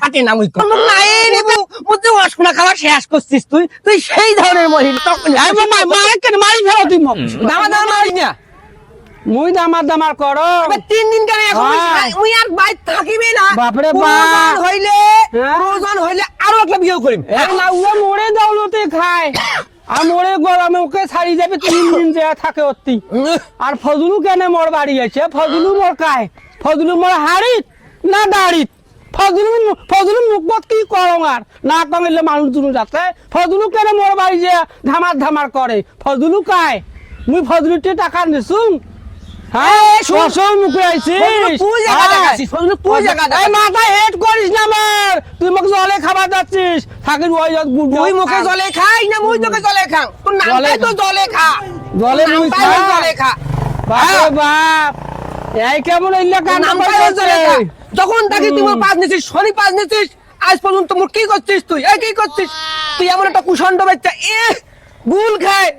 ফাটে না মুই খাওয়া শেষ করছিস তুই তুই সেই ধরনের মহিলা। তখন এই মামা মারে কেন মারি ফেলো তুই মোক দামা দামা মারি না। মুই দামার দামার করো এবার তিন দিন কেন এখন হ্যাঁ। মুই আর বাইর থাকিবি না। বাপরে বাপ। হইলে হ্যাঁ। প্রয়োজন হইলে আরও একটা বিয়ে করিম। না ও মোড়ে দৌলতে খায়। আর মোড়ে গরমে ওকে ছাড়ি যাবে তিন দিন যে থাকে অতি। আর ফজলু কেন মোর বাড়ি আছে? ফজলু মোর কায়? ফজলু মোর হাড়িত না দাড়িত? ফজলু ফজলু মুখ কি করং আর না কমিলে মানুষ দুনু যাচ্ছে ফজলু কেন মোর বাড়ি যে ধামার ধামার করে ফজলু কায় মুই ফজলুতে টাকা নিছুং এই শোন। কসম মুখে আইছিস। ফজলু তুই মোক জলে খাবার যাচ্ছিস। থাকির ওই মুখে জলে খাই না মুই তোকে জলে খাও? তোর নামটাই তো জলে খা। জলে মুই। জলে খা। বাপ। এই কেমন কাম নামটাই জলে খা। যখন থাকি তুই মোর পাঁচ নিছিস শনি পাঁচ নিছিস আজ পর্যন্ত মোর কি করছিস তুই? এই কি করছিস? তুই এমন একটা কুষণ্ড বাচ্চা এ গুল খায়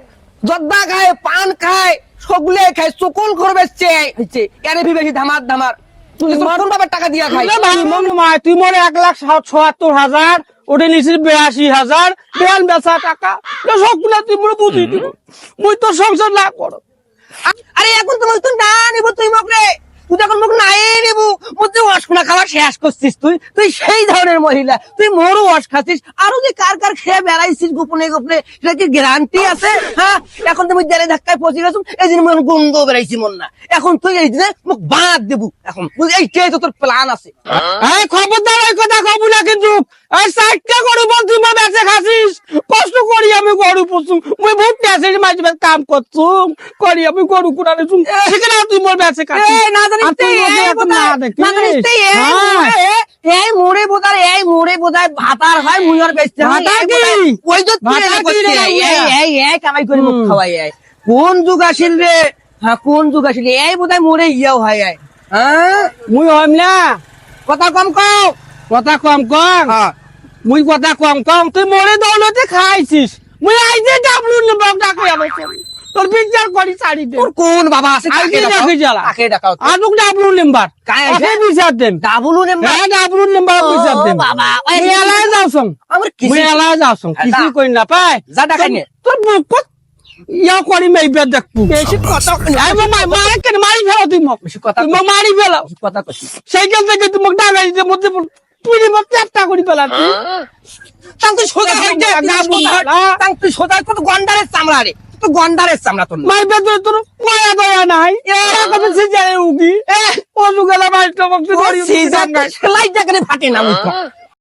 জর্দা খায় পান খায় সবগুলো খায় সকল করবে হচ্ছে এর বেশি ধামার ধামার। তুই কোন ভাবে টাকা দিয়া খাই তুই মনে এক লাখ ছয়াত্তর হাজার ওটা নিছিস বিরাশি হাজার বেল বেচা টাকা। সবগুলা তুই মোর বুঝি দিব। মুই তোর সংসার না করো আরে এখন তো তুই না নিব তুই মকরে তুই যখন মুখ নাই নেব অশোনা খাওয়া শেষ করছিস তুই? তুই সেই ধরনের মহিলা। তুই মোরও ওয়াশ খাচ্ছিস। আরও যে কার কার খেয়ে বেড়াইছিস গোপনে গোপনে সেটা কি গ্যারান্টি আছে? হ্যাঁ? এখন তুমি জেলে ধাক্কায় পৌঁছে গেছো এই দিন মন গন্ধ বেড়াইছি মন না। এখন তুই এই দিনে মুখ বাঁধ দেব এখন। এইটাই তো তোর প্ল্যান আছে। এই খবরদার ওই কথা কব না কিন্তু। সাইটটা সাইডটা গরু পশু মুই বহুত পেছে মাঝে মাঝে কাম করছুম করি আমি গরু কুড়ালে শুন সেখানে তুই মোর খাসিস এই না জানিস তুই তুই, এই না দেখিস। না জানিস তুই, এই হ্যাঁ। মোড়ে, এই মোড়ে বোধহয় এই মোড়ে বোধহয় ভাতার হয় মুইয়ার বেচতে হয় ভাতা কি? ওই তো এই এই এই কামাই করে মুখ খাওয়াই কোন যুগ আসিল রে? হ্যাঁ কোন যুগ আসিল এই বোধহয় মোড়ে ইয়াও হয় হ্যাঁ? মুই হইম না। কথা কম কও। কথা কম কম মুই কথা কম কম তুই মরে দৌলতে খাইছিস। মুই আইজে ডাবলু নম্বর ডাকে আমার তোর বিচার করি দে। তোর কোন বাবা আছে? ডাকে? জ্বালা ডাকাও? তুই? ডাবলু নম্বর। কাকে আছে? বিচার দেন? ডাবলু নে হ্যাঁ ডাবলু নম্বর বিচার দেন। বাবা, মুই এলাই আমার কিছু মুই এলাই যাওছং যা। কিছু কই না পাই যা নে। তোর বুকত ইয়া করি মাইবে দেখব। বেশি কথা আই মামা মারে কেন মারি ফেলো তুই মোক। বেশি কথা তুই মারি ফেলো। কথা কইছিস সাইকেল থেকে ডাঙাই যে মধ্যে তুই মোক চারটা করি ফেলাতি তাং তুই হয়ে তুই একদম সোজা না। তাং তুই সোজা তো গন্ডারের চামড়া রে তো গন্ডারের চামড়া তোর। মাই বেতন তোর পয়া দয়া নাই কত সিজারে উগি ও যুগেলা মাইটা মোক করি সিজার তো সেলাই জায়গায় ফাটে না কম।